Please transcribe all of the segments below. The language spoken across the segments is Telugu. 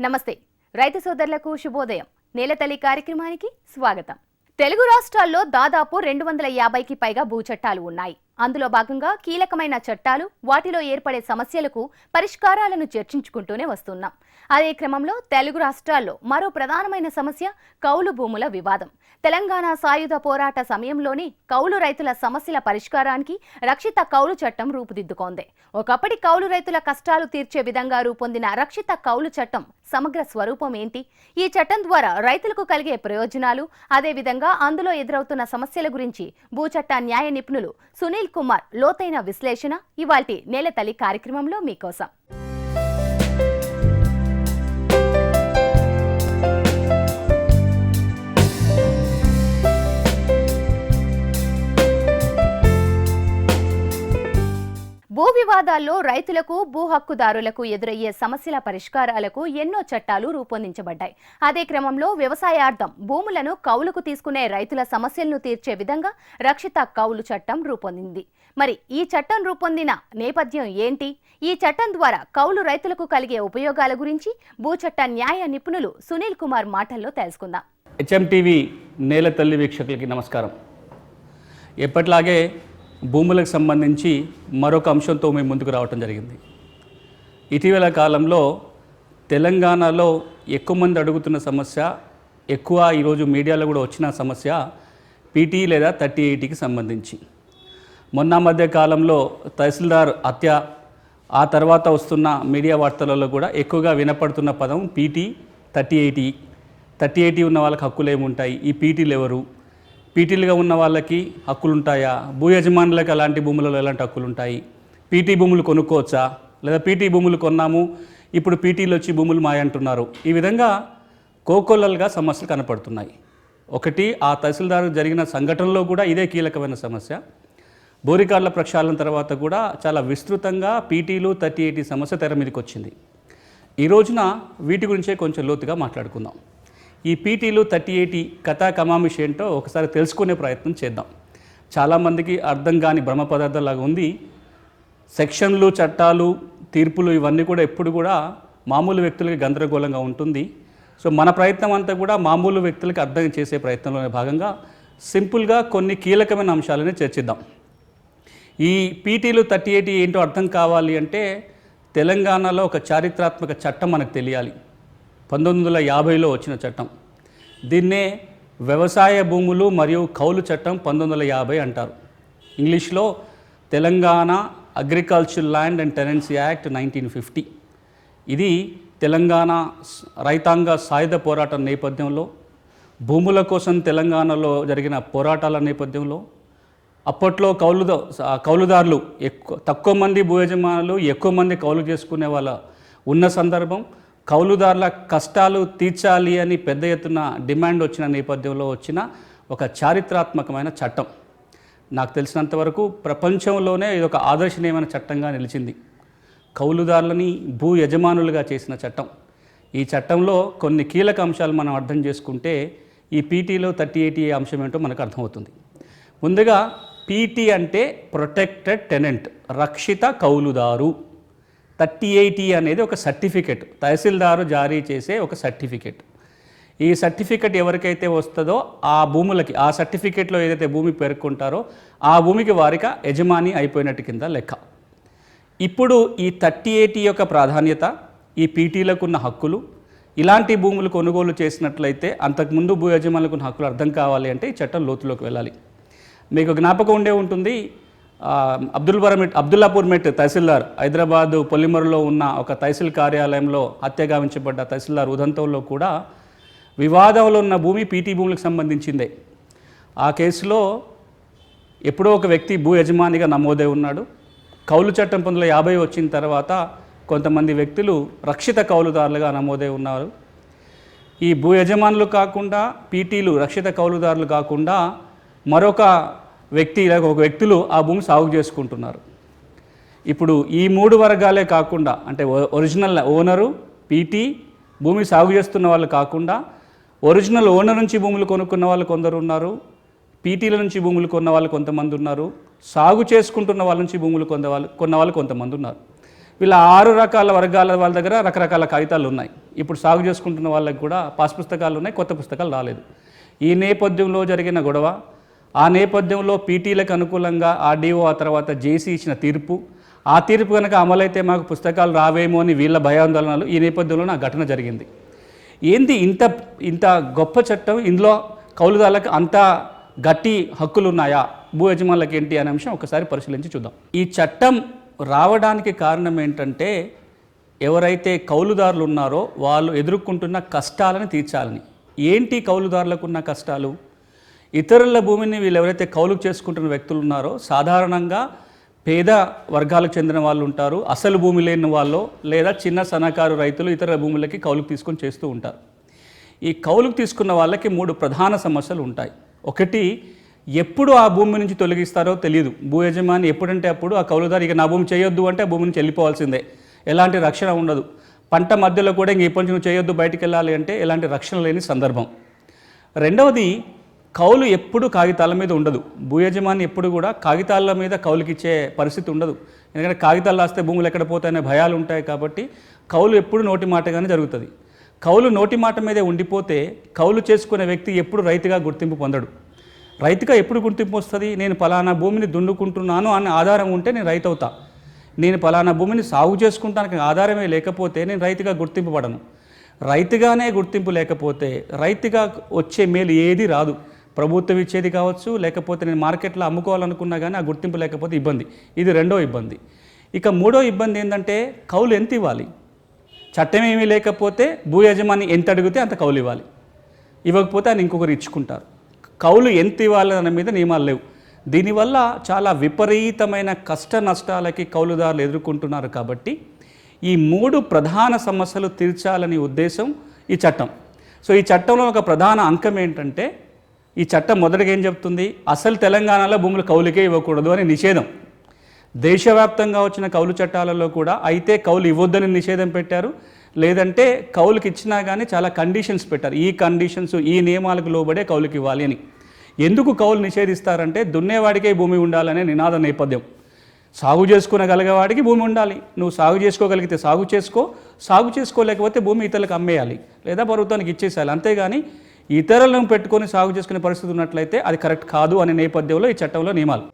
నమస్తే. రైతు సోదరులకు శుభోదయం. నేలతల్లి కార్యక్రమానికి స్వాగతం. తెలుగు రాష్ట్రాల్లో దాదాపు రెండు వందల యాభైకి పైగా భూ చట్టాలు ఉన్నాయి. అందులో భాగంగా కీలకమైన చట్టాలు వాటిలో ఏర్పడే సమస్యలకు పరిష్కారాలను చర్చించుకుంటూనే వస్తున్నాం. అదే క్రమంలో తెలుగు రాష్ట్రాల్లో మరో ప్రధానమైన సమస్య కౌలు భూముల వివాదం. తెలంగాణ సాయుధ పోరాట సమయంలోనే కౌలు రైతుల సమస్యల పరిష్కారానికి రక్షిత కౌలు చట్టం రూపుదిద్దుకోంది. ఒకప్పటి కౌలు రైతుల కష్టాలు తీర్చే విధంగా రూపొందిన రక్షిత కౌలు చట్టం సమగ్ర స్వరూపం ఏంటి? ఈ చట్టం ద్వారా రైతులకు కలిగే ప్రయోజనాలు అదేవిధంగా అందులో ఎదురవుతున్న సమస్యల గురించి భూచట్ట న్యాయ నిపుణులు సునీల్ కుమార్ లోతైన విశ్లేషణ ఇవాల్టి నేలతల్లి కార్యక్రమంలో మీకోసం. భూ వివాదాల్లో రైతులకు భూ హక్కుదారులకు ఎదురయ్యే సమస్యల పరిష్కారాలకు ఎన్నో చట్టాలు రూపొందించబడ్డాయి. అదే క్రమంలో వ్యవసాయార్థం భూములను కౌలుకు తీసుకునే రైతుల సమస్యలను తీర్చే విధంగా రక్షిత కౌలు చట్టం రూపొందింది. మరి ఈ చట్టం రూపొందిన నేపథ్యం ఏంటి? ఈ చట్టం ద్వారా కౌలు రైతులకు కలిగే ఉపయోగాల గురించి భూచట్ట న్యాయ నిపుణులు సునీల్ కుమార్ మాటల్లో తెలుసుకుందాం. హెచ్ఎంటీవీ నేల తల్లి వీక్షకులకి నమస్కారం. ఎప్పట్లాగే భూములకు సంబంధించి మరొక అంశంతో మేము ముందుకు రావటం జరిగింది. ఇటీవల కాలంలో తెలంగాణలో ఎక్కువ మంది అడుగుతున్న సమస్య ఎక్కువ ఈరోజు మీడియాలో కూడా వచ్చిన సమస్య పీటీ లేదా థర్టీ ఎయిటీకి సంబంధించి. మొన్న మధ్య కాలంలో తహసీల్దార్ హత్య ఆ తర్వాత వస్తున్న మీడియా వార్తలలో కూడా ఎక్కువగా వినపడుతున్న పదం PT thirty eighty. Thirty eighty ఉన్న వాళ్ళకి హక్కులు ఏముంటాయి? ఈ పీటీలు ఎవరు? పీటీలుగా ఉన్న వాళ్ళకి హక్కులు ఉంటాయా భూ యజమానులకు అలాంటి భూములలో ఎలాంటి హక్కులు ఉంటాయి పీటీ భూములు కొనుక్కోవచ్చా? లేదా పీటీ భూములు కొన్నాము ఇప్పుడు పీటీలు వచ్చి భూములు మాయంటున్నారు ఈ విధంగా కోకొల్లలుగా సమస్యలు కనపడుతున్నాయి. ఒకటి ఆ తహసీల్దారు జరిగిన సంఘటనలో కూడా ఇదే కీలకమైన సమస్య. బోరికార్ల ప్రక్షాళన తర్వాత కూడా చాలా విస్తృతంగా పీటీలు థర్టీ ఎయిటీ సమస్య తెర మీదకి వచ్చింది ఈ రోజున వీటి గురించే కొంచెం లోతుగా మాట్లాడుకుందాం. ఈ పీటీలు థర్టీ ఎయిటీ కథా కమామిష్ ఏంటో ఒకసారి తెలుసుకునే ప్రయత్నం చేద్దాం. చాలామందికి అర్థం కాని భ్రమ పదార్థంలాగా ఉంది. సెక్షన్లు చట్టాలు తీర్పులు ఇవన్నీ కూడా ఎప్పుడు కూడా మామూలు వ్యక్తులకి గందరగోళంగా ఉంటుంది. సో మన ప్రయత్నం అంతా కూడా మామూలు వ్యక్తులకి అర్థం చేసే ప్రయత్నంలోనే భాగంగా సింపుల్గా కొన్ని కీలకమైన అంశాలని చర్చిద్దాం. ఈ పీటీలు థర్టీ ఎయిటీ ఏంటో అర్థం కావాలి అంటే తెలంగాణలో ఒక చారిత్రాత్మక చట్టం మనకు తెలియాలి. పంతొమ్మిది వందల యాభైలో వచ్చిన చట్టం. దీన్నే వ్యవసాయ భూములు మరియు కౌలు చట్టం పంతొమ్మిది వందల యాభై అంటారు. ఇంగ్లీష్లో Telangana agriculture land and tenancy act nineteen fifty. ఇది తెలంగాణ రైతాంగ సాయుధ పోరాటం నేపథ్యంలో భూముల కోసం తెలంగాణలో జరిగిన పోరాటాల నేపథ్యంలో అప్పట్లో కౌలుద కౌలుదారులు ఎక్కువ తక్కువ మంది భూ యజమానులు ఎక్కువ మంది కౌలు చేసుకునే వాళ్ళ ఉన్న సందర్భం కౌలుదారుల కష్టాలు తీర్చాలి అని పెద్ద ఎత్తున డిమాండ్ వచ్చిన నేపథ్యంలో వచ్చిన ఒక చారిత్రాత్మకమైన చట్టం. నాకు తెలిసినంత వరకు ప్రపంచంలోనే ఇది ఒక ఆదర్శనీయమైన చట్టంగా నిలిచింది. కౌలుదారులని భూ యజమానులుగా చేసిన చట్టం. ఈ చట్టంలో కొన్ని కీలక అంశాలు మనం అర్థం చేసుకుంటే ఈ పీటీలో థర్టీ ఎయిటీ అంశం ఏంటో మనకు అర్థమవుతుంది. ముందుగా పీటీ అంటే ప్రొటెక్టెడ్ టెనెంట్ రక్షిత కౌలుదారు. థర్టీ ఎయిటీ అనేది ఒక సర్టిఫికెట్ తహసీల్దారు జారీ చేసే ఒక సర్టిఫికెట్. ఈ సర్టిఫికెట్ ఎవరికైతే వస్తుందో ఆ భూములకి ఆ సర్టిఫికెట్లో ఏదైతే భూమి పేర్కొంటారో ఆ భూమికి వారిక యజమాని అయిపోయినట్టు కింద లెక్క. ఇప్పుడు ఈ థర్టీ ఎయిటీ యొక్క ప్రాధాన్యత ఈ పీటీలకు ఉన్న హక్కులు ఇలాంటి భూములు కొనుగోలు చేసినట్లయితే అంతకుముందు భూ యజమానులకు ఉన్న హక్కులు అర్థం కావాలి అంటే ఈ చట్టం లోతులోకి వెళ్ళాలి. మీకు జ్ఞాపకం ఉండే ఉంటుంది అబ్దుల్ బరమిట్ అబ్దుల్లాపూర్ మెట్ తహసీల్దార్ హైదరాబాద్ పొలిమరులో ఉన్న ఒక తహసీల్ కార్యాలయంలో హత్యగావించబడ్డ తహసీల్దార్ ఉదంతంలో కూడా వివాదంలో ఉన్న భూమి పీటీ భూములకు సంబంధించిందే. ఆ కేసులో ఎప్పుడో ఒక వ్యక్తి భూ యజమానిగా నమోదై ఉన్నాడు. కౌలు చట్టం పంతొమ్మిది యాభై వచ్చిన తర్వాత కొంతమంది వ్యక్తులు రక్షిత కౌలుదారులుగా నమోదై ఉన్నారు. ఈ భూ యజమానులు కాకుండా పీటీలు రక్షిత కౌలుదారులు కాకుండా మరొక వ్యక్తి లేక ఒక వ్యక్తులు ఆ భూమి సాగు చేసుకుంటున్నారు. ఇప్పుడు ఈ మూడు వర్గాలే కాకుండా అంటే ఒ- ఒరిజినల్ ఓనరు పీటీ భూమి సాగు చేస్తున్న వాళ్ళు కాకుండా ఒరిజినల్ ఓనర్ నుంచి భూములు కొనుక్కున్న వాళ్ళు కొందరు ఉన్నారు పీటీల నుంచి భూములు కొన్న వాళ్ళు కొంతమంది ఉన్నారు సాగు చేసుకుంటున్న వాళ్ళ నుంచి భూములు కొన్న వాళ్ళు కొన్న వాళ్ళు కొంతమంది ఉన్నారు. వీళ్ళ ఆరు రకాల వర్గాల వాళ్ళ దగ్గర రకరకాల కాగితాలు ఉన్నాయి. ఇప్పుడు సాగు చేసుకుంటున్న వాళ్ళకి కూడా పాస్ పుస్తకాలు ఉన్నాయి కొత్త పుస్తకాలు రాలేదు. ఈ నేపథ్యంలో జరిగిన గొడవ ఆ నేపథ్యంలో పీటీలకు అనుకూలంగా ఆర్డీఓ ఆ తర్వాత జేసీ ఇచ్చిన తీర్పు. ఆ తీర్పు కనుక అమలైతే మాకు పుస్తకాలు రావేమో అని వీళ్ళ భయాందోళనలు. ఈ నేపథ్యంలో నా ఘటన జరిగింది. ఏంది ఇంత ఇంత గొప్ప చట్టం? ఇందులో కౌలుదారులకు అంత గట్టి హక్కులు ఉన్నాయా భూ యజమానులకు ఏంటి అనే అంశం ఒకసారి పరిశీలించి చూద్దాం. ఈ చట్టం రావడానికి కారణం ఏంటంటే ఎవరైతే కౌలుదారులు ఉన్నారో వాళ్ళు ఎదుర్కొంటున్న కష్టాలను తీర్చాలని. ఏంటి కౌలుదారులకు ఉన్న కష్టాలు? ఇతరుల భూమిని వీళ్ళు ఎవరైతే కౌలుకు చేసుకుంటున్న వ్యక్తులు ఉన్నారో సాధారణంగా పేద వర్గాలకు చెందిన వాళ్ళు ఉంటారు అసలు భూమి లేని వాళ్ళు లేదా చిన్న సన్నకారు రైతులు ఇతర భూములకి కౌలుకు తీసుకొని చేస్తూ ఉంటారు. ఈ కౌలుకు తీసుకున్న వాళ్ళకి మూడు ప్రధాన సమస్యలు ఉంటాయి. ఒకటి ఎప్పుడు ఆ భూమి నుంచి తొలగిస్తారో తెలియదు భూ యజమాని ఎప్పుడంటే అప్పుడు ఆ కౌలుదారు ఇక నా భూమి చేయొద్దు అంటే ఆ భూమి నుంచి వెళ్ళిపోవాల్సిందే. ఎలాంటి రక్షణ ఉండదు. పంట మధ్యలో కూడా ఇంక ఇప్పటి నుంచి నువ్వు చేయొద్దు బయటికి వెళ్ళాలి అంటే ఎలాంటి రక్షణ లేని సందర్భం. రెండవది కౌలు ఎప్పుడు కాగితాల మీద ఉండదు. భూ యజమాని ఎప్పుడు కూడా కాగితాల మీద కౌలుకిచ్చే పరిస్థితి ఉండదు. ఎందుకంటే కాగితాలు రాస్తే భూములు ఎక్కడ పోతాయనే భయాలు ఉంటాయి కాబట్టి కౌలు ఎప్పుడు నోటి మాటగానే జరుగుతుంది. కౌలు నోటి మాట మీదే ఉండిపోతే కౌలు చేసుకునే వ్యక్తి ఎప్పుడు రైతుగా గుర్తింపు పొందడు. రైతుగా ఎప్పుడు గుర్తింపు వస్తుంది? నేను పలానా భూమిని దున్నుకుంటున్నాను అనే ఆధారం ఉంటే నేను రైతు అవుతా. నేను పలానా భూమిని సాగు చేసుకుంటానికి ఆధారమే లేకపోతే నేను రైతుగా గుర్తింపు పడను. రైతుగానే గుర్తింపు లేకపోతే రైతుగా వచ్చే మేలు ఏది రాదు. ప్రభుత్వం ఇచ్చేది కావచ్చు లేకపోతే నేను మార్కెట్లో అమ్ముకోవాలనుకున్నా కానీ ఆ గుర్తింపు లేకపోతే ఇబ్బంది. ఇది రెండో ఇబ్బంది. ఇక మూడో ఇబ్బంది ఏంటంటే కౌలు ఎంత ఇవ్వాలి? చట్టం ఏమీ లేకపోతే భూ యజమాని ఎంత అడిగితే అంత కౌలు ఇవ్వాలి. ఇవ్వకపోతే ఆయన ఇంకొకరు ఇచ్చుకుంటారు. కౌలు ఎంత ఇవ్వాలి అనే మీద నియమాలు లేవు. దీనివల్ల చాలా విపరీతమైన కష్ట నష్టాలకి కౌలుదారులు ఎదుర్కొంటున్నారు కాబట్టి ఈ మూడు ప్రధాన సమస్యలు తీర్చాలని ఉద్దేశం ఈ చట్టం. సో ఈ చట్టంలో ఒక ప్రధాన అంకం ఏంటంటే ఈ చట్టం మొదటగా ఏం చెప్తుంది? అసలు తెలంగాణలో భూములు కౌలుకే ఇవ్వకూడదు అని నిషేధం. దేశవ్యాప్తంగా వచ్చిన కౌలు చట్టాలలో కూడా అయితే కౌలు ఇవ్వొద్దని నిషేధం పెట్టారు. లేదంటే కౌలుకి ఇచ్చినా కానీ చాలా కండిషన్స్ పెట్టారు. ఈ కండిషన్స్ ఈ నియమాలకు లోబడే కౌలుకి ఇవ్వాలి అని. ఎందుకు కౌలు నిషేధిస్తారంటే దున్నేవాడికే భూమి ఉండాలనే నినాద నేపథ్యం. సాగు చేసుకునగలిగేవాడికి భూమి ఉండాలి. నువ్వు సాగు చేసుకోగలిగితే సాగు చేసుకో. సాగు చేసుకోలేకపోతే భూమి ఇతరులకు అమ్మేయాలి. లేదా ప్రభుత్వానికి ఇచ్చేసేయాలి. అంతేగాని ఇతరులను పెట్టుకొని సాగు చేసుకునే పరిస్థితి ఉన్నట్లయితే అది కరెక్ట్ కాదు అనే నేపథ్యంలో ఈ చట్టంలో నియమాలు.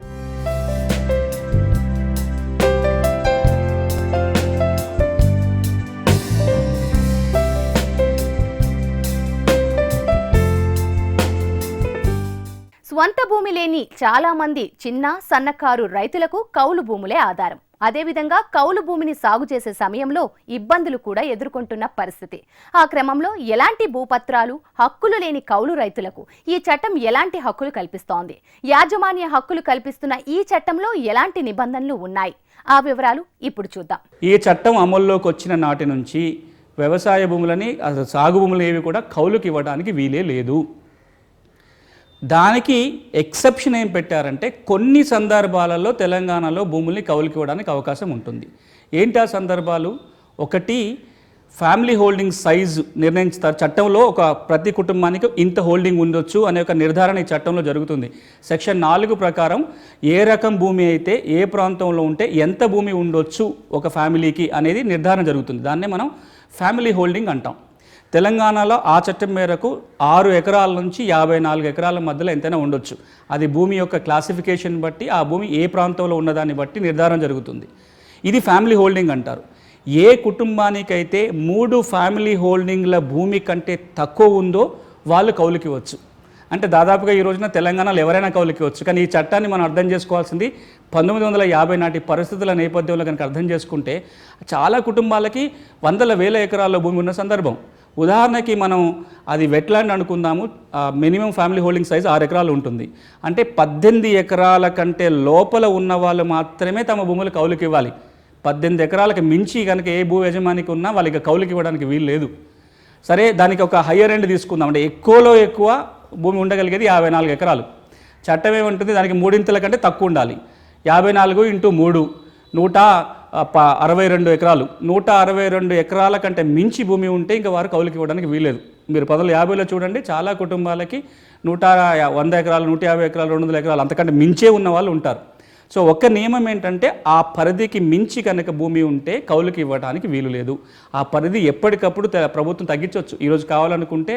స్వంత భూమి లేని చాలా మంది చిన్న సన్నకారు రైతులకు కౌలు భూములే ఆధారం. అదేవిధంగా కౌలు భూమిని సాగు చేసే సమయంలో ఇబ్బందులు కూడా ఎదుర్కొంటున్న పరిస్థితి. ఆ క్రమంలో ఎలాంటి భూపత్రాలు హక్కులు లేని కౌలు రైతులకు ఈ చట్టం ఎలాంటి హక్కులు కల్పిస్తోంది? యాజమాన్య హక్కులు కల్పిస్తున్న ఈ చట్టంలో ఎలాంటి నిబంధనలు ఉన్నాయి? ఆ వివరాలు ఇప్పుడు చూద్దాం. ఈ చట్టం అమల్లోకి వచ్చిన నాటి నుంచి వ్యవసాయ భూములని సాగు భూములు ఏవి కూడా కౌలుకి ఇవ్వడానికి వీలే లేదు. దానికి ఎక్సెప్షన్ ఏం పెట్టారంటే కొన్ని సందర్భాలలో తెలంగాణలో భూముల్ని కౌలుకి ఇవ్వడానికి అవకాశం ఉంటుంది. ఏంటి ఆ సందర్భాలు? ఒకటి ఫ్యామిలీ హోల్డింగ్ సైజు నిర్ణయించుతారు. చట్టంలో ఒక ప్రతి కుటుంబానికి ఇంత హోల్డింగ్ ఉండొచ్చు అనే ఒక నిర్ధారణ ఈ చట్టంలో జరుగుతుంది. సెక్షన్ నాలుగు ప్రకారం ఏ రకం భూమి అయితే ఏ ప్రాంతంలో ఉంటే ఎంత భూమి ఉండొచ్చు ఒక ఫ్యామిలీకి అనేది నిర్ధారణ జరుగుతుంది. దాన్నే మనం ఫ్యామిలీ హోల్డింగ్ అంటాం. తెలంగాణలో ఆ చట్టం మేరకు ఆరు ఎకరాల నుంచి యాభై నాలుగు ఎకరాల మధ్యలో ఎంతైనా ఉండొచ్చు. అది భూమి యొక్క క్లాసిఫికేషన్ బట్టి ఆ భూమి ఏ ప్రాంతంలో ఉన్నదాన్ని బట్టి నిర్ధారణ జరుగుతుంది. ఇది ఫ్యామిలీ హోల్డింగ్ అంటారు. ఏ కుటుంబానికైతే మూడు ఫ్యామిలీ హోల్డింగ్ల భూమి కంటే తక్కువ ఉందో వాళ్ళు కౌలుకి వచ్చు. అంటే దాదాపుగా ఈ రోజున తెలంగాణలో ఎవరైనా కౌలుకి వచ్చు. కానీ ఈ చట్టాన్ని మనం అర్థం చేసుకోవాల్సింది పంతొమ్మిది వందల యాభై నాటి పరిస్థితుల నేపథ్యంలో కనుక అర్థం చేసుకుంటే చాలా కుటుంబాలకి వందల వేల ఎకరాల్లో భూమి ఉన్న సందర్భం. ఉదాహరణకి మనం అది వెట్లాండ్ అనుకుందాము మినిమం ఫ్యామిలీ హోల్డింగ్ సైజ్ ఆరు ఎకరాలు ఉంటుంది. అంటే పద్దెనిమిది ఎకరాల కంటే లోపల ఉన్న వాళ్ళు మాత్రమే తమ భూములు కౌలుకి ఇవ్వాలి. పద్దెనిమిది ఎకరాలకు మించి కనుక ఏ భూ యజమానికి ఉన్నా వాళ్ళకి కౌలుకి ఇవ్వడానికి వీలు లేదు. సరే దానికి ఒక హయ్యర్ ఎండ్ తీసుకుందాం. అంటే ఎక్కువలో ఎక్కువ భూమి ఉండగలిగేది యాభై నాలుగు ఎకరాలు. చట్టం ఏముంటుంది? దానికి మూడింతల కంటే తక్కువ ఉండాలి. యాభై నాలుగు ఇంటూ మూడు. నూట అరవై రెండు ఎకరాలు. నూట అరవై రెండు ఎకరాల కంటే మించి భూమి ఉంటే ఇంకా వారు కౌలుకి ఇవ్వడానికి వీలేదు మీరు పదలు యాభైలో చూడండి చాలా కుటుంబాలకి నూట వంద ఎకరాలు నూట యాభై ఎకరాలు రెండు వందల ఎకరాలు అంతకంటే మించే ఉన్న వాళ్ళు ఉంటారు. సో ఒక్క నియమం ఏంటంటే ఆ పరిధికి మించి కనుక భూమి ఉంటే కౌలుకి ఇవ్వడానికి వీలు లేదు. ఆ పరిధి ఎప్పటికప్పుడు ప్రభుత్వం తగ్గించవచ్చు ఈరోజు కావాలనుకుంటే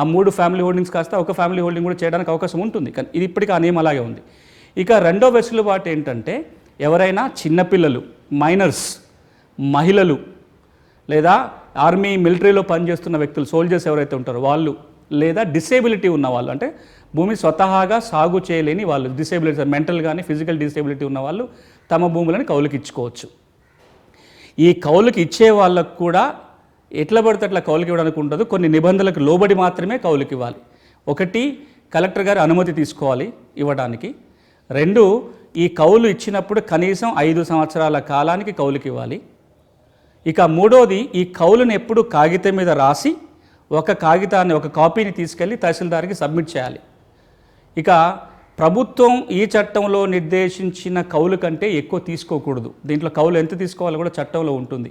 ఆ మూడు ఫ్యామిలీ హోల్డింగ్స్ కాస్త ఒక ఫ్యామిలీ హోల్డింగ్ కూడా చేయడానికి అవకాశం ఉంటుంది. కానీ ఇది ఇప్పటికీ ఆ నియమం అలాగే ఉంది. ఇక రెండో వెసులుబాటు ఏంటంటే ఎవరైనా చిన్నపిల్లలు మైనర్స్ మహిళలు లేదా ఆర్మీ మిలిటరీలో పనిచేస్తున్న వ్యక్తులు సోల్జర్స్ ఎవరైతే ఉంటారో వాళ్ళు లేదా డిసేబిలిటీ ఉన్న వాళ్ళు అంటే భూమి స్వతహాగా సాగు చేయలేని వాళ్ళు డిసేబిలిటీ మెంటల్ కానీ ఫిజికల్ డిసేబిలిటీ ఉన్న వాళ్ళు తమ భూములను కౌలుకి ఇచ్చుకోవచ్చు. ఈ కౌలుకి ఇచ్చే వాళ్ళకు కూడా ఎట్లా పడితే అట్లా కౌలుకి ఇవ్వడానికి ఉండదు. కొన్ని నిబంధనలకు లోబడి మాత్రమే కౌలుకి ఇవ్వాలి. ఒకటి కలెక్టర్ గారి అనుమతి తీసుకోవాలి ఇవ్వడానికి. రెండు ఈ కౌలు ఇచ్చినప్పుడు కనీసం ఐదు సంవత్సరాల కాలానికి కౌలుకి ఇవ్వాలి. ఇక మూడోది ఈ కౌలుని ఎప్పుడు కాగితం మీద రాసి ఒక కాగితాన్ని ఒక కాపీని తీసుకెళ్ళి తహసీల్దార్కి సబ్మిట్ చేయాలి. ఇక ప్రభుత్వం ఈ చట్టంలో నిర్దేశించిన కౌలు కంటే ఎక్కువ తీసుకోకూడదు. దీంట్లో కౌలు ఎంత తీసుకోవాలో కూడా చట్టంలో ఉంటుంది.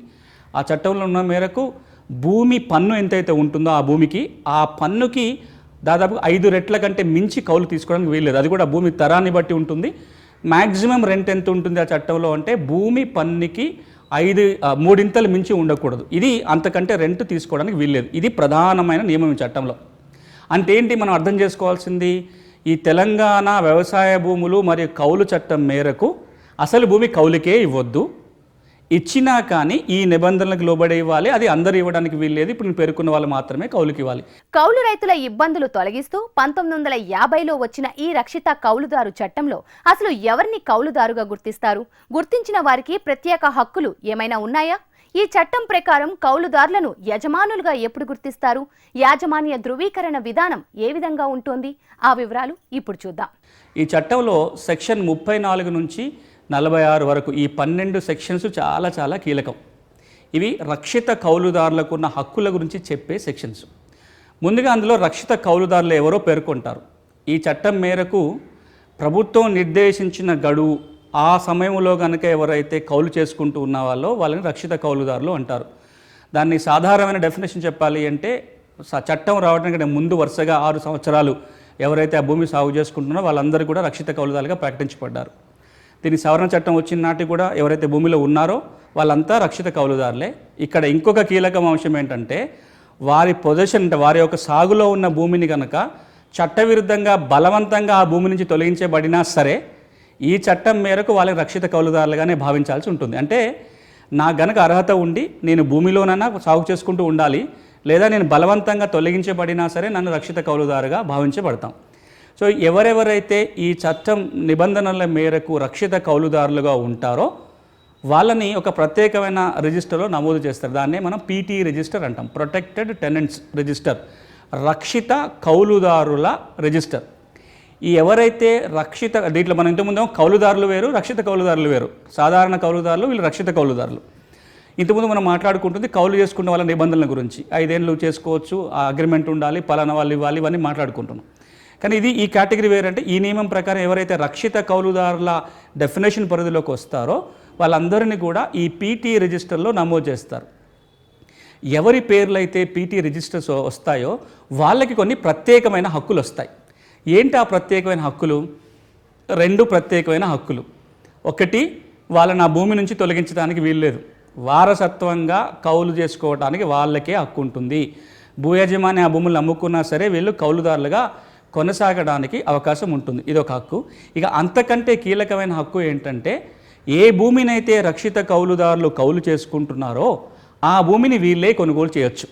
ఆ చట్టంలో ఉన్న మేరకు భూమి పన్ను ఎంతైతే ఉంటుందో ఆ భూమికి ఆ పన్నుకి దాదాపు ఐదు రెట్ల కంటే మించి కౌలు తీసుకోవడానికి వీల్లేదు. అది కూడా భూమి తరాన్ని బట్టి ఉంటుంది. మ్యాక్సిమం రెంట్ ఎంత ఉంటుంది ఆ చట్టంలో అంటే భూమి పన్నుకి ఐదు మూడింతలు మించి ఉండకూడదు. ఇది అంతకంటే రెంట్ తీసుకోవడానికి వీల్లేదు. ఇది ప్రధానమైన నియమం ఈ చట్టంలో. అంటే ఏంటి మనం అర్థం చేసుకోవాల్సింది? ఈ తెలంగాణ వ్యవసాయ భూములు మరియు కౌలు చట్టం మేరకు అసలు భూమి కౌలుకే ఇవ్వద్దు. ఇచ్చినా కానీ ఈ నిబంధనలకు లోబడి ఇవ్వాలి. అది అందరు ఇవ్వడానికి వీల్లేదు ఇప్పుడు నేను పేర్కొన్న వాళ్ళు మాత్రమే కౌలుకి ఇవ్వాలి. కౌలు రైతుల ఇబ్బందులు తొలగిస్తూ పంతొమ్మిది వందల యాభైలో వచ్చిన ఈ రక్షిత కౌలుదారు చట్టంలో అసలు ఎవరిని కౌలుదారుగా గుర్తిస్తారు? గుర్తించిన వారికి ప్రత్యేక హక్కులు ఏమైనా ఉన్నాయా? ఈ చట్టం ప్రకారం కౌలుదారులను యజమానులుగా ఎప్పుడు గుర్తిస్తారు? యాజమాన్య ధృవీకరణ విధానం ఏ విధంగా ఉంటుంది? ఆ వివరాలు ఇప్పుడు చూద్దాం. ఈ చట్టంలో సెక్షన్ ముప్పై నాలుగు నుంచి నలభై ఆరు వరకు ఈ పన్నెండు సెక్షన్స్ చాలా చాలా కీలకం. ఇవి రక్షిత కౌలుదారులకు ఉన్న హక్కుల గురించి చెప్పే సెక్షన్స్ ముందుగా అందులో రక్షిత కౌలుదారులు ఎవరో పేర్కొంటారు. ఈ చట్టం మేరకు ప్రభుత్వం నిర్దేశించిన గడువు ఆ సమయంలో కనుక ఎవరైతే కౌలు చేసుకుంటూ ఉన్న వాళ్ళో వాళ్ళని రక్షిత కౌలుదారులు అంటారు. దాన్ని సాధారణమైన డెఫినేషన్ చెప్పాలి అంటే చట్టం రావడానికి ముందు వరుసగా ఆరు సంవత్సరాలు ఎవరైతే ఆ భూమి సాగు చేసుకుంటున్నారో వాళ్ళందరూ కూడా రక్షిత కౌలుదారులుగా ప్రకటించబడ్డారు. దీని సవరణ చట్టం వచ్చిన నాటి కూడా ఎవరైతే భూమిలో ఉన్నారో వాళ్ళంతా రక్షిత కౌలుదారులే. ఇక్కడ ఇంకొక కీలకం అంశం ఏంటంటే వారి పొజిషన్ అంటే వారి యొక్క సాగులో ఉన్న భూమిని కనుక చట్టవిరుద్ధంగా బలవంతంగా ఆ భూమి నుంచి తొలగించబడినా సరే ఈ చట్టం మేరకు వాళ్ళకి రక్షిత కౌలుదారులుగానే భావించాల్సి ఉంటుంది. అంటే నా గనక అర్హత ఉండి నేను భూమిలోనైనా సాగు చేసుకుంటూ ఉండాలి లేదా నేను బలవంతంగా తొలగించబడినా సరే నన్ను రక్షిత కౌలుదారుగా భావించబడతాం. సో ఎవరెవరైతే ఈ చట్టం నిబంధనల మేరకు రక్షిత కౌలుదారులుగా ఉంటారో వాళ్ళని ఒక ప్రత్యేకమైన రిజిస్టర్లో నమోదు చేస్తారు. దాన్నే మనం పీటీ రిజిస్టర్ అంటాం. Protected tenants register. రక్షిత కౌలుదారుల రిజిస్టర్. ఈ ఎవరైతే రక్షిత దీంట్లో మనం ఇంతకుముందు కౌలుదారులు వేరు రక్షిత కౌలుదారులు వేరు. సాధారణ కౌలుదారులు వీళ్ళు రక్షిత కౌలుదారులు. ఇంతకుముందు మనం మాట్లాడుకుంటుంది కౌలు చేసుకున్న వాళ్ళ నిబంధనల గురించి. ఐదేళ్ళు చేసుకోవచ్చు ఆ అగ్రిమెంట్ ఉండాలి పలానా వాళ్ళు ఇవ్వాలి ఇవన్నీ మాట్లాడుకుంటున్నాం. కానీ ఇది ఈ కేటగిరీ వేరంటే ఈ నియమం ప్రకారం ఎవరైతే రక్షిత కౌలుదారుల డెఫినేషన్ పరిధిలోకి వస్తారో వాళ్ళందరినీ కూడా ఈ పీటీ రిజిస్టర్లో నమోదు చేస్తారు. ఎవరి పేర్లు అయితే పీటీ రిజిస్టర్స్ వస్తాయో వాళ్ళకి కొన్ని ప్రత్యేకమైన హక్కులు వస్తాయి. ఏంటి ఆ ప్రత్యేకమైన హక్కులు? రెండు ప్రత్యేకమైన హక్కులు. ఒకటి వాళ్ళని ఆ భూమి నుంచి తొలగించడానికి వీల్లేదు. వారసత్వంగా కౌలు చేసుకోవడానికి వాళ్ళకే హక్కు ఉంటుంది. భూ యజమాని ఆ భూములు అమ్ముకున్నా సరే వీళ్ళు కౌలుదారులుగా కొనసాగడానికి అవకాశం ఉంటుంది. ఇది ఒక హక్కు. ఇక అంతకంటే కీలకమైన హక్కు ఏంటంటే ఏ భూమినైతే రక్షిత కౌలుదారులు కౌలు చేసుకుంటున్నారో ఆ భూమిని వీళ్ళే కొనుగోలు చేయొచ్చు.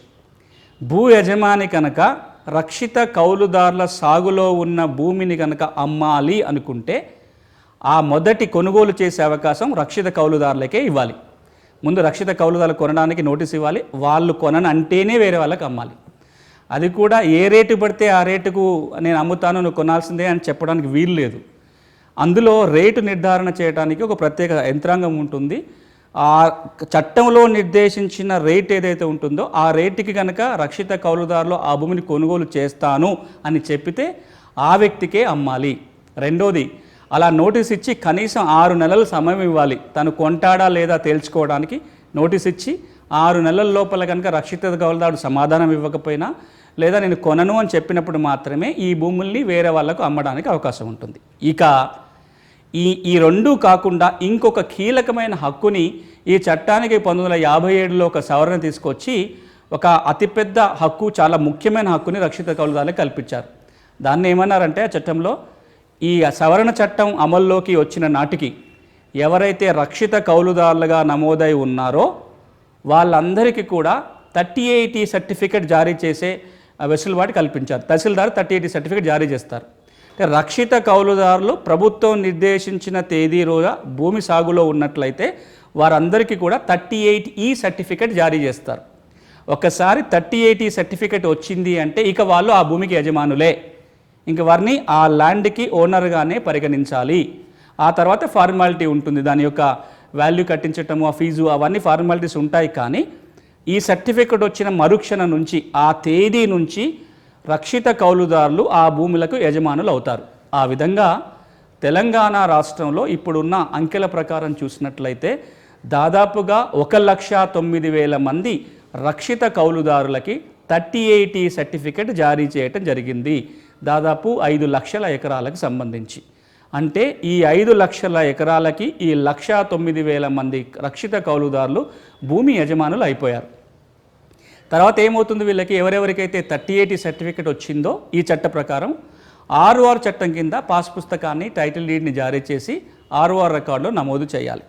భూ యజమాని కనుక రక్షిత కౌలుదారుల సాగులో ఉన్న భూమిని కనుక అమ్మాలి అనుకుంటే ఆ మొదటి కొనుగోలు చేసే అవకాశం రక్షిత కౌలుదారులకే ఇవ్వాలి. ముందు రక్షిత కౌలుదారులు కొనడానికి నోటీస్ ఇవ్వాలి. వాళ్ళు కొనని అంటేనే వేరే వాళ్ళకి అమ్మాలి. అది కూడా ఏ రేటు పడితే ఆ రేటుకు నేను అమ్ముతాను నువ్వు కొనాల్సిందే అని చెప్పడానికి వీలు లేదు. అందులో రేటు నిర్ధారణ చేయడానికి ఒక ప్రత్యేక యంత్రాంగం ఉంటుంది. ఆ చట్టంలో నిర్దేశించిన రేట్ ఏదైతే ఉంటుందో ఆ రేటుకి కనుక రక్షిత కౌలుదారులు ఆ భూమిని కొనుగోలు చేస్తాను అని చెప్పితే ఆ వ్యక్తికే అమ్మాలి. రెండోది అలా నోటీస్ ఇచ్చి కనీసం ఆరు నెలలు సమయం ఇవ్వాలి. తను కొంటాడా లేదా తేల్చుకోవడానికి నోటీస్ ఇచ్చి ఆరు నెలల లోపల కనుక రక్షిత కౌలుదారుడు సమాధానం ఇవ్వకపోయినా లేదా నేను కొనను అని చెప్పినప్పుడు మాత్రమే ఈ భూముల్ని వేరే వాళ్ళకు అమ్మడానికి అవకాశం ఉంటుంది. ఇక ఈ ఈ రెండు కాకుండా ఇంకొక కీలకమైన హక్కుని ఈ చట్టానికి పంతొమ్మిది వందల యాభై ఏడులో ఒక సవరణ తీసుకొచ్చి ఒక అతిపెద్ద హక్కు చాలా ముఖ్యమైన హక్కుని రక్షిత కౌలుదారులకు కల్పించారు. దాన్ని ఏమన్నారంటే ఆ చట్టంలో ఈ సవరణ చట్టం అమల్లోకి వచ్చిన నాటికి ఎవరైతే రక్షిత కౌలుదారులుగా నమోదై ఉన్నారో వాళ్ళందరికీ కూడా థర్టీ ఎయిటీ సర్టిఫికేట్ జారీ చేసే వెసులుబాటు కల్పించారు. తహసీల్దార్ థర్టీ ఎయిటీ సర్టిఫికేట్ జారీ చేస్తారు. అంటే రక్షిత కౌలుదారులు ప్రభుత్వం నిర్దేశించిన తేదీ రోజు భూమి సాగులో ఉన్నట్లయితే వారందరికీ కూడా థర్టీ ఎయిట్ ఈ సర్టిఫికేట్ జారీ చేస్తారు. ఒకసారి థర్టీ ఎయిట్ ఈ సర్టిఫికేట్ వచ్చింది అంటే ఇక వాళ్ళు ఆ భూమికి యజమానులే. ఇంక వారిని ఆ ల్యాండ్కి ఓనర్గానే పరిగణించాలి. ఆ తర్వాత ఫార్మాలిటీ ఉంటుంది. దాని యొక్క వాల్యూ కట్టించటము ఆ ఫీజు అవన్నీ ఫార్మాలిటీస్ ఉంటాయి కానీ ఈ సర్టిఫికెట్ వచ్చిన మరుక్షణ నుంచి ఆ తేదీ నుంచి రక్షిత కౌలుదారులు ఆ భూములకు యజమానులు అవుతారు. ఆ విధంగా తెలంగాణ రాష్ట్రంలో ఇప్పుడున్న అంకెల ప్రకారం చూసినట్లయితే దాదాపుగా ఒక లక్ష తొమ్మిది వేల మంది రక్షిత కౌలుదారులకి థర్టీ ఎయిటీ సర్టిఫికెట్ జారీ చేయటం జరిగింది. దాదాపు ఐదు లక్షల ఎకరాలకు సంబంధించి. అంటే ఈ ఐదు లక్షల ఎకరాలకి ఈ లక్ష తొమ్మిది వేల మంది రక్షిత కౌలుదారులు భూమి యజమానులు అయిపోయారు. తర్వాత ఏమవుతుంది వీళ్ళకి? ఎవరెవరికైతే థర్టీ ఎయిటీ సర్టిఫికేట్ వచ్చిందో ఈ చట్ట ప్రకారం ఆర్ఓఆర్ చట్టం కింద పాస్ పుస్తకాన్ని టైటిల్ డీడ్ని జారీ చేసి ఆర్ఓఆర్ రికార్డులో నమోదు చేయాలి.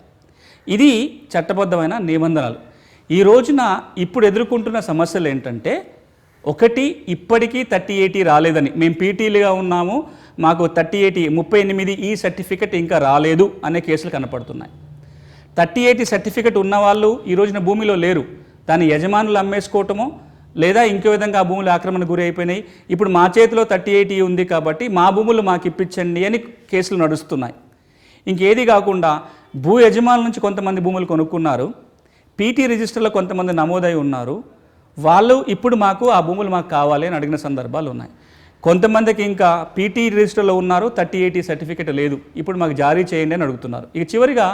ఇది చట్టబద్ధమైన నిబంధనలు. ఈ రోజున ఇప్పుడు ఎదుర్కొంటున్న సమస్యలు ఏంటంటే ఒకటి ఇప్పటికీ థర్టీ ఎయిటీ రాలేదని. మేము పీటీలుగా ఉన్నాము మాకు థర్టీ ఎయిటీ ముప్పై ఎనిమిది ఈ సర్టిఫికెట్ ఇంకా రాలేదు అనే కేసులు కనపడుతున్నాయి. థర్టీ ఎయిటీ సర్టిఫికెట్ ఉన్నవాళ్ళు ఈ రోజున భూమిలో లేరు. దాని యజమానులు అమ్మేసుకోవటమో లేదా ఇంకో విధంగా ఆ భూములు ఆక్రమణ గురి అయిపోయినాయి. ఇప్పుడు మా చేతిలో థర్టీ ఎయిటీ ఉంది కాబట్టి మా భూములు మాకు ఇప్పించండి అని కేసులు నడుస్తున్నాయి. ఇంకేది కాకుండా భూ యజమానుల నుంచి కొంతమంది భూములు కొనుక్కున్నారు. పీటీ రిజిస్టర్లో కొంతమంది నమోదై ఉన్నారు. వాళ్ళు ఇప్పుడు మాకు ఆ భూములు మాకు కావాలి అని అడిగిన సందర్భాలు ఉన్నాయి. కొంతమందికి ఇంకా పీటీ రిజిస్టర్లో ఉన్నారు థర్టీ ఎయిటీ సర్టిఫికేట్ లేదు. ఇప్పుడు మాకు జారీ చేయండి అని అడుగుతున్నారు. ఇక చివరిగా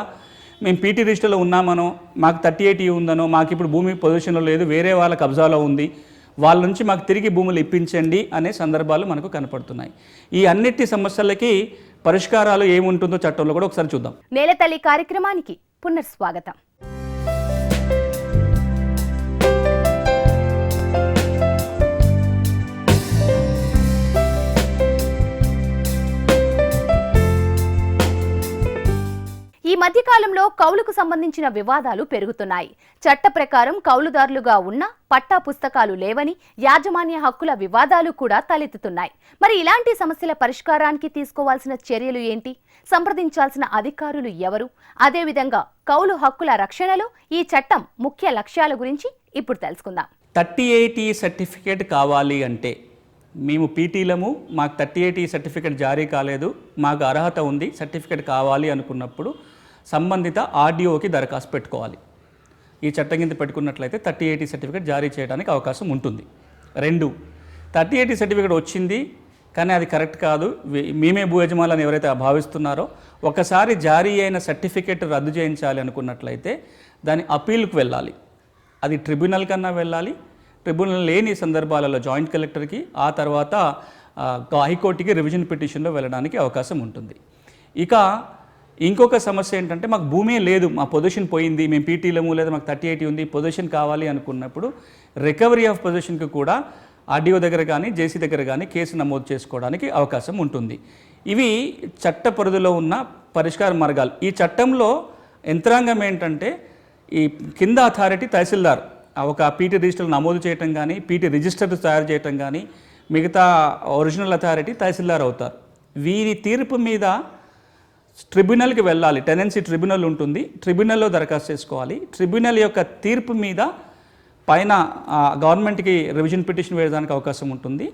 మేము పీటీ రిజిస్టర్లో ఉన్నామనో మాకు థర్టీ ఎయిటీ ఉందనో మాకు ఇప్పుడు భూమి పొజిషన్లో లేదు వేరే వాళ్ళ కబ్జాలో ఉంది వాళ్ళ నుంచి మాకు తిరిగి భూములు ఇప్పించండి అనే సందర్భాలు మనకు కనపడుతున్నాయి. ఈ అన్నిటి సమస్యలకి పరిష్కారాలు ఏముంటుందో చట్టంలో కూడా ఒకసారి చూద్దాం. నేలతల్లి కార్యక్రమానికి పునర్స్వాగతం. ఈ మధ్యకాలంలో కౌలుకు సంబంధించిన వివాదాలు పెరుగుతున్నాయి. చట్ట ప్రకారం కౌలుదారులుగా ఉన్న పట్టా పుస్తకాలు లేవని యాజమాన్య హక్కుల వివాదాలు కూడా తలెత్తుతున్నాయి. మరి ఇలాంటి సమస్యల పరిష్కారానికి తీసుకోవాల్సిన చర్యలు ఏంటి? సంప్రదించాల్సిన అధికారులు ఎవరు? అదేవిధంగా కౌలు హక్కుల రక్షణలో ఈ చట్టం ముఖ్య లక్ష్యాల గురించి ఇప్పుడు తెలుసుకుందాం. థర్టీ ఎయిటీ సర్టిఫికేట్ కావాలి అంటే మేము పీటీలము మాకు థర్టీ ఎయిటీ సర్టిఫికేట్ జారీ కాలేదు మాకు అర్హత ఉంది సర్టిఫికేట్ కావాలి అనుకున్నప్పుడు సంబంధిత ఆర్డీఓకి దరఖాస్తు పెట్టుకోవాలి. ఈ చట్టం కింద పెట్టుకున్నట్లయితే థర్టీ ఎయిటీ సర్టిఫికేట్ జారీ చేయడానికి అవకాశం ఉంటుంది. రెండు థర్టీ ఎయిటీ సర్టిఫికేట్ వచ్చింది కానీ అది కరెక్ట్ కాదు. మేమే భూ యజమానులని ఎవరైతే భావిస్తున్నారో ఒకసారి జారీ అయిన సర్టిఫికేట్ రద్దు చేయించాలి అనుకున్నట్లయితే దాని అపీల్కి వెళ్ళాలి. అది ట్రిబ్యునల్ కన్నా వెళ్ళాలి. ట్రిబ్యునల్ లేని సందర్భాలలో జాయింట్ కలెక్టర్కి ఆ తర్వాత హైకోర్టుకి రివిజన్ పిటిషన్లో వెళ్ళడానికి అవకాశం ఉంటుంది. ఇక ఇంకొక సమస్య ఏంటంటే మాకు భూమే లేదు మా పొజిషన్ పోయింది మేము పీటీలము లేదా మాకు థర్టీ ఎయిటీ ఉంది పొజిషన్ కావాలి అనుకున్నప్పుడు రికవరీ ఆఫ్ పొజిషన్కి కూడా ఆర్డీఓ దగ్గర కానీ జేసీ దగ్గర కానీ కేసు నమోదు చేసుకోవడానికి అవకాశం ఉంటుంది. ఇవి చట్ట పరిధిలో ఉన్న పరిష్కార మార్గాలు. ఈ చట్టంలో యంత్రాంగం ఏంటంటే ఈ కింద అథారిటీ తహసీల్దార్ ఒక పీటీ రిజిస్టర్ నమోదు చేయటం కానీ పీటీ రిజిస్టర్ తయారు చేయటం కానీ మిగతా ఒరిజినల్ అథారిటీ తహసీల్దార్ అవుతారు. వీరి తీర్పు మీద ట్రిబ్యునల్కి వెళ్ళాలి. టెనెన్సీ ట్రిబ్యునల్ ఉంటుంది. ట్రిబ్యునల్లో దరఖాస్తు చేసుకోవాలి. ట్రిబ్యునల్ యొక్క తీర్పు మీద పైన గవర్నమెంట్కి రివిజన్ పిటిషన్ వేయడానికి అవకాశం ఉంటుంది.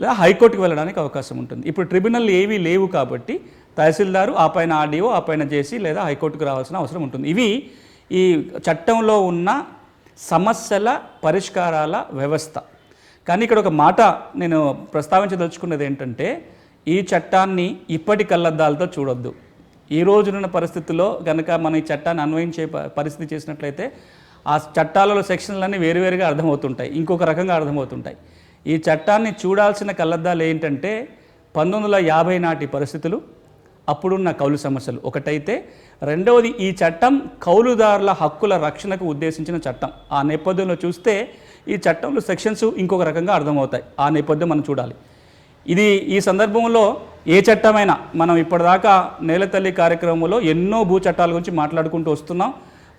లేదా హైకోర్టుకి వెళ్ళడానికి అవకాశం ఉంటుంది. ఇప్పుడు ట్రిబ్యునల్ ఏవీ లేవు కాబట్టి తహసీల్దారు ఆ పైన ఆర్డీఓ ఆ పైన చేసి లేదా హైకోర్టుకు రావాల్సిన అవసరం ఉంటుంది. ఇవి ఈ చట్టంలో ఉన్న సమస్యల పరిష్కారాల వ్యవస్థ. కానీ ఇక్కడ ఒక మాట నేను ప్రస్తావించదలుచుకున్నది ఏంటంటే ఈ చట్టాన్ని ఇప్పటి కళ్ళద్దాలతో చూడొద్దు. ఈ రోజునున్న పరిస్థితుల్లో కనుక మనం ఈ చట్టాన్ని అన్వయించే పరిస్థితి చేసినట్లయితే ఆ చట్టాలలో సెక్షన్లన్నీ వేరువేరుగా అర్థమవుతుంటాయి. ఇంకొక రకంగా అర్థమవుతుంటాయి. ఈ చట్టాన్ని చూడాల్సిన కళ్ళద్దాలు ఏంటంటే పంతొమ్మిది వందల యాభై నాటి పరిస్థితులు అప్పుడున్న కౌలు సమస్యలు. ఒకటైతే రెండవది ఈ చట్టం కౌలుదారుల హక్కుల రక్షణకు ఉద్దేశించిన చట్టం. ఆ నేపథ్యంలో చూస్తే ఈ చట్టంలో సెక్షన్స్ ఇంకొక రకంగా అర్థమవుతాయి. ఆ నేపథ్యం మనం చూడాలి. ఇది ఈ సందర్భంలో ఏ చట్టమైనా మనం ఇప్పటిదాకా నేలతల్లి కార్యక్రమంలో ఎన్నో భూ చట్టాల గురించి మాట్లాడుకుంటూ వస్తున్నాం.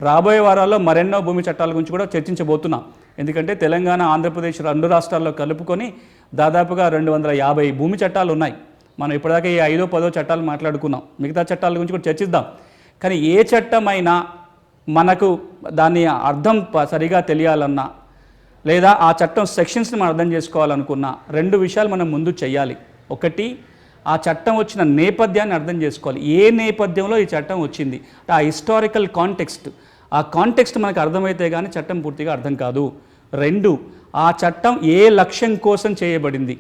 రాబోయే వారాల్లో మరెన్నో భూమి చట్టాల గురించి కూడా చర్చించబోతున్నాం. ఎందుకంటే తెలంగాణ ఆంధ్రప్రదేశ్ రెండు రాష్ట్రాల్లో కలుపుకొని దాదాపుగా రెండు వందల యాభై భూమి చట్టాలు ఉన్నాయి. మనం ఇప్పటిదాకా ఈ ఐదో పదో చట్టాలు మాట్లాడుకున్నాం. మిగతా చట్టాల గురించి కూడా చర్చిద్దాం. కానీ ఏ చట్టమైనా మనకు దాని అర్థం సరిగా తెలియాలన్నా లేదా ఆ చట్టం సెక్షన్స్ని మనం అర్థం చేసుకోవాలనుకున్న రెండు విషయాలు మనం ముందు చేయాలి ఒకటి ఆ చట్టం వచ్చిన నేపథ్యాన్ని అర్థం చేసుకోవాలి. ఏ నేపథ్యంలో ఈ చట్టం వచ్చింది? ఆ హిస్టారికల్ కాంటెక్స్ట్. ఆ కాంటెక్స్ట్ మనకు అర్థమైతే కానీ చట్టం పూర్తిగా అర్థం కాదు. రెండు ఆ చట్టం ఏ లక్ష్యం కోసం చేయబడింది?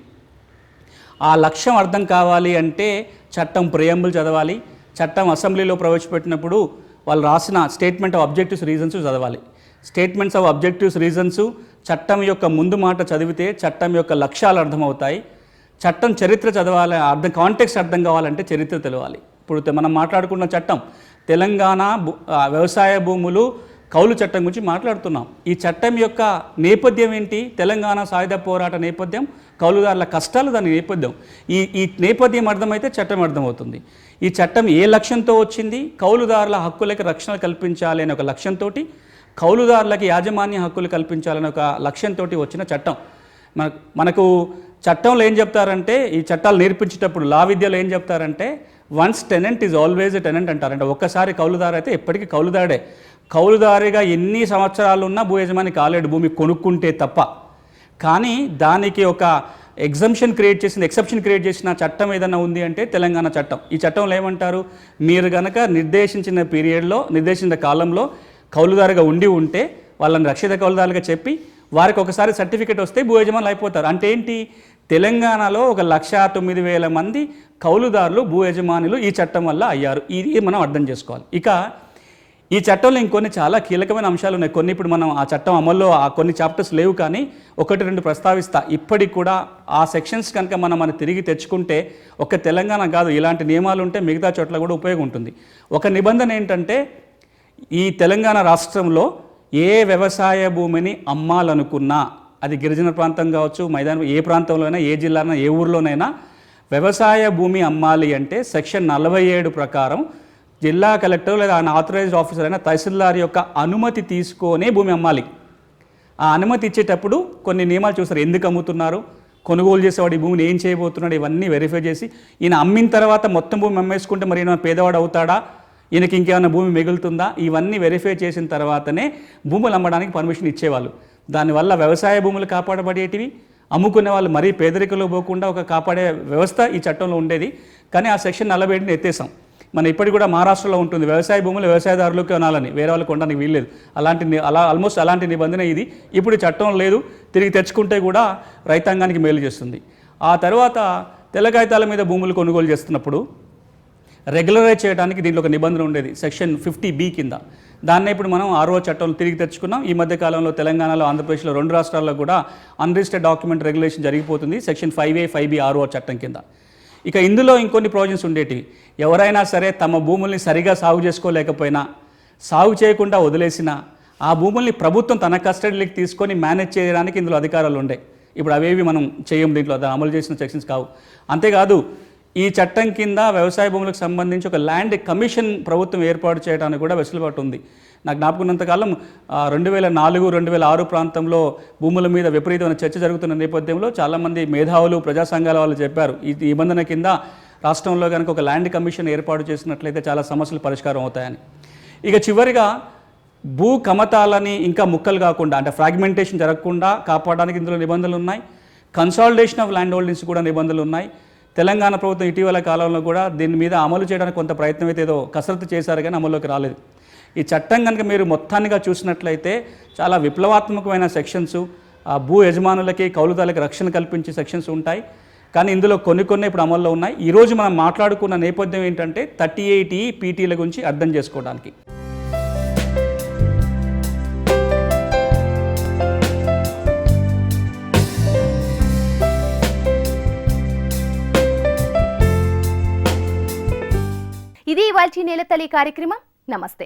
ఆ లక్ష్యం అర్థం కావాలి అంటే చట్టం ప్రియంబుల్ చదవాలి. చట్టం అసెంబ్లీలో ప్రవేశపెట్టినప్పుడు వాళ్ళు రాసిన స్టేట్మెంట్ ఆఫ్ అబ్జెక్టివ్స్ రీజన్స్ చదవాలి. స్టేట్మెంట్స్ ఆఫ్ అబ్జెక్టివ్స్ రీజన్స్ చట్టం యొక్క ముందు మాట చదివితే చట్టం యొక్క లక్ష్యాలు అర్థమవుతాయి. చట్టం చరిత్ర చదవాలి అర్థం కాంటెక్స్ట్ అర్థం కావాలంటే చరిత్ర తెలవాలి. ఇప్పుడు మనం మాట్లాడుకున్న చట్టం తెలంగాణ వ్యవసాయ భూములు కౌలు చట్టం గురించి మాట్లాడుతున్నాం. ఈ చట్టం యొక్క నేపథ్యం ఏంటి? తెలంగాణ సాయుధ పోరాట నేపథ్యం కౌలుదారుల కష్టాలు దాని నేపథ్యం. ఈ ఈ నేపథ్యం అర్థమైతే చట్టం అర్థమవుతుంది. ఈ చట్టం ఏ లక్ష్యంతో వచ్చింది? కౌలుదారుల హక్కులకి రక్షణ కల్పించాలి అనే ఒక లక్ష్యంతో కౌలుదారులకి యాజమాన్య హక్కులు కల్పించాలనే ఒక లక్ష్యంతో వచ్చిన చట్టం. మన మనకు చట్టంలో ఏం చెప్తారంటే ఈ చట్టాలు నేర్పించేటప్పుడు లా విద్యలో ఏం చెప్తారంటే once tenant is always a tenant అంటారంటే. ఒక్కసారి కౌలుదారు అయితే ఎప్పటికీ కౌలుదారే కౌలుదారిగా ఎన్ని సంవత్సరాలు ఉన్నా భూ యజమాని కాలేడు భూమి కొనుక్కుంటే తప్ప. కానీ దానికి ఒక ఎగ్జంప్షన్ క్రియేట్ చేసిన ఎక్సెప్షన్ క్రియేట్ చేసిన చట్టం ఏదైనా ఉంది అంటే తెలంగాణ చట్టం. ఈ చట్టంలో ఏమంటారు? మీరు కనుక నిర్దేశించిన పీరియడ్లో నిర్దేశించిన కాలంలో కౌలుదారుగా ఉండి ఉంటే వాళ్ళని రక్షిత కౌలుదారులుగా చెప్పి వారికి ఒకసారి సర్టిఫికేట్ వస్తే భూ యజమానులు అయిపోతారు. అంటే ఏంటి? తెలంగాణలో ఒక లక్ష తొమ్మిది వేల మంది కౌలుదారులు భూ యజమానులు ఈ చట్టం వల్ల అయ్యారు. ఇది మనం అర్థం చేసుకోవాలి. ఇక ఈ చట్టంలో ఇంకొన్ని చాలా కీలకమైన అంశాలు ఉన్నాయి. కొన్ని ఇప్పుడు మనం ఆ చట్టం అమల్లో ఆ కొన్ని చాప్టర్స్ లేవు కానీ ఒకటి రెండు ప్రస్తావిస్తా. ఇప్పటికి కూడా ఆ సెక్షన్స్ కనుక మనం మనం తిరిగి తెచ్చుకుంటే ఒక తెలంగాణ కాదు ఇలాంటి నియమాలు ఉంటే మిగతా చోట్ల కూడా ఉపయోగం ఉంటుంది. ఒక నిబంధన ఏంటంటే ఈ తెలంగాణ రాష్ట్రంలో ఏ వ్యవసాయ భూమిని అమ్మాలనుకున్నా అది గిరిజన ప్రాంతం కావచ్చు మైదానం ఏ ప్రాంతంలోనైనా ఏ జిల్లానైనా ఏ ఊర్లోనైనా వ్యవసాయ భూమి అమ్మాలి అంటే సెక్షన్ నలభై ఏడు ప్రకారం జిల్లా కలెక్టర్ లేదా ఆయన ఆథరైజ్డ్ ఆఫీసర్ అయినా తహసీల్దార్ యొక్క అనుమతి తీసుకొనే భూమి అమ్మాలి. ఆ అనుమతి ఇచ్చేటప్పుడు కొన్ని నియమాలు చూస్తారు. ఎందుకు అమ్ముతున్నారు? కొనుగోలు చేసేవాడు ఈ భూమిని ఏం చేయబోతున్నాడు? ఇవన్నీ వెరిఫై చేసి ఈయన అమ్మిన తర్వాత మొత్తం భూమి అమ్మేసుకుంటే మరి ఈయన పేదవాడు అవుతాడా? ఈయనకి ఇంకేమైనా భూమి మిగులుతుందా? ఇవన్నీ వెరిఫై చేసిన తర్వాతనే భూములు అమ్మడానికి పర్మిషన్ ఇచ్చేవాళ్ళు. దానివల్ల వ్యవసాయ భూములు కాపాడబడేటివి అమ్ముకునే వాళ్ళు మరీ పేదరికలో పోకుండా ఒక కాపాడే వ్యవస్థ ఈ చట్టంలో ఉండేది. కానీ ఆ సెక్షన్ నలభై ఏడుని ఎత్తేసాం. మన ఇప్పటికి కూడా మహారాష్ట్రలో ఉంటుంది. వ్యవసాయ భూములు వ్యవసాయదారులకు కొనాలని. వేరే వాళ్ళకి కొనడానికి వీల్లేదు. అలాంటి అలా ఆల్మోస్ట్ అలాంటి నిబంధన ఇది. ఇప్పుడు చట్టం లేదు. తిరిగి తెచ్చుకుంటే కూడా రైతాంగానికి మేలు చేస్తుంది. ఆ తర్వాత తెల్ల కాగితాల మీద భూములు కొనుగోలు చేస్తున్నప్పుడు రెగ్యులరైజ్ చేయడానికి దీంట్లో ఒక నిబంధన ఉండేది సెక్షన్ ఫిఫ్టీ బి కింద. దాన్నే ఇప్పుడు మనం ఆరో చట్టం తిరిగి తెచ్చుకున్నాం. ఈ మధ్య కాలంలో తెలంగాణలో ఆంధ్రప్రదేశ్లో రెండు రాష్ట్రాల్లో కూడా అన్రిజిస్టర్డ్ డాక్యుమెంట్ రెగ్యులేషన్ జరిగిపోతుంది section five A five B ఆరో చట్టం కింద. ఇక ఇందులో ఇంకొన్ని ప్రొవిజన్స్ ఉండేటివి. ఎవరైనా సరే తమ భూముల్ని సరిగా సాగు చేసుకోలేకపోయినా సాగు చేయకుండా వదిలేసినా ఆ భూముల్ని ప్రభుత్వం తన కస్టడీలోకి తీసుకొని మేనేజ్ చేయడానికి ఇందులో అధికారాలు ఉండే. ఇప్పుడు అవేవి మనం చేయం దీంట్లో అమలు చేసిన సెక్షన్స్ కావు. అంతేకాదు ఈ చట్టం కింద వ్యవసాయ భూములకు సంబంధించి ఒక ల్యాండ్ కమిషన్ ప్రభుత్వం ఏర్పాటు చేయడానికి కూడా వెసులుబాటు ఉంది. నాకు జ్ఞాపకున్నంతకాలం రెండు వేల నాలుగు రెండు వేల ఆరు ప్రాంతంలో భూముల మీద విపరీతమైన చర్చ జరుగుతున్న నేపథ్యంలో చాలామంది మేధావులు ప్రజా సంఘాల వాళ్ళు చెప్పారు ఈ నిబంధన కింద రాష్ట్రంలో కనుక ఒక ల్యాండ్ కమిషన్ ఏర్పాటు చేసినట్లయితే చాలా సమస్యలు పరిష్కారం అవుతాయని. ఇక చివరిగా భూ కమతాలని ఇంకా ముక్కలు కాకుండా అంటే ఫ్రాగ్మెంటేషన్ జరగకుండా కాపాడడానికి ఇందులో నిబంధనలు ఉన్నాయి. కన్సాలిడేషన్ ఆఫ్ ల్యాండ్ హోల్డింగ్స్ కూడా నిబంధనలు ఉన్నాయి. తెలంగాణ ప్రభుత్వం ఇటీవల కాలంలో కూడా దీని మీద అమలు చేయడానికి కొంత ప్రయత్నం అయితే ఏదో కసరత్తు చేశారు కానీ అమల్లోకి రాలేదు. ఈ చట్టం కనుక మీరు మొత్తానిగా చూసినట్లయితే చాలా విప్లవాత్మకమైన సెక్షన్స్ ఆ భూ యజమానులకి కౌలుదారులకి రక్షణ కల్పించే సెక్షన్స్ ఉంటాయి. కానీ ఇందులో కొన్ని కొన్ని ఇప్పుడు అమల్లో ఉన్నాయి. ఈరోజు మనం మాట్లాడుకున్న నేపథ్యం ఏంటంటే థర్టీ ఎయిట్ ఈ పీటీల గురించి అర్థం చేసుకోవడానికి. ఇది ఇవాల్చి నేలతల్లి కార్యక్రమం. నమస్తే.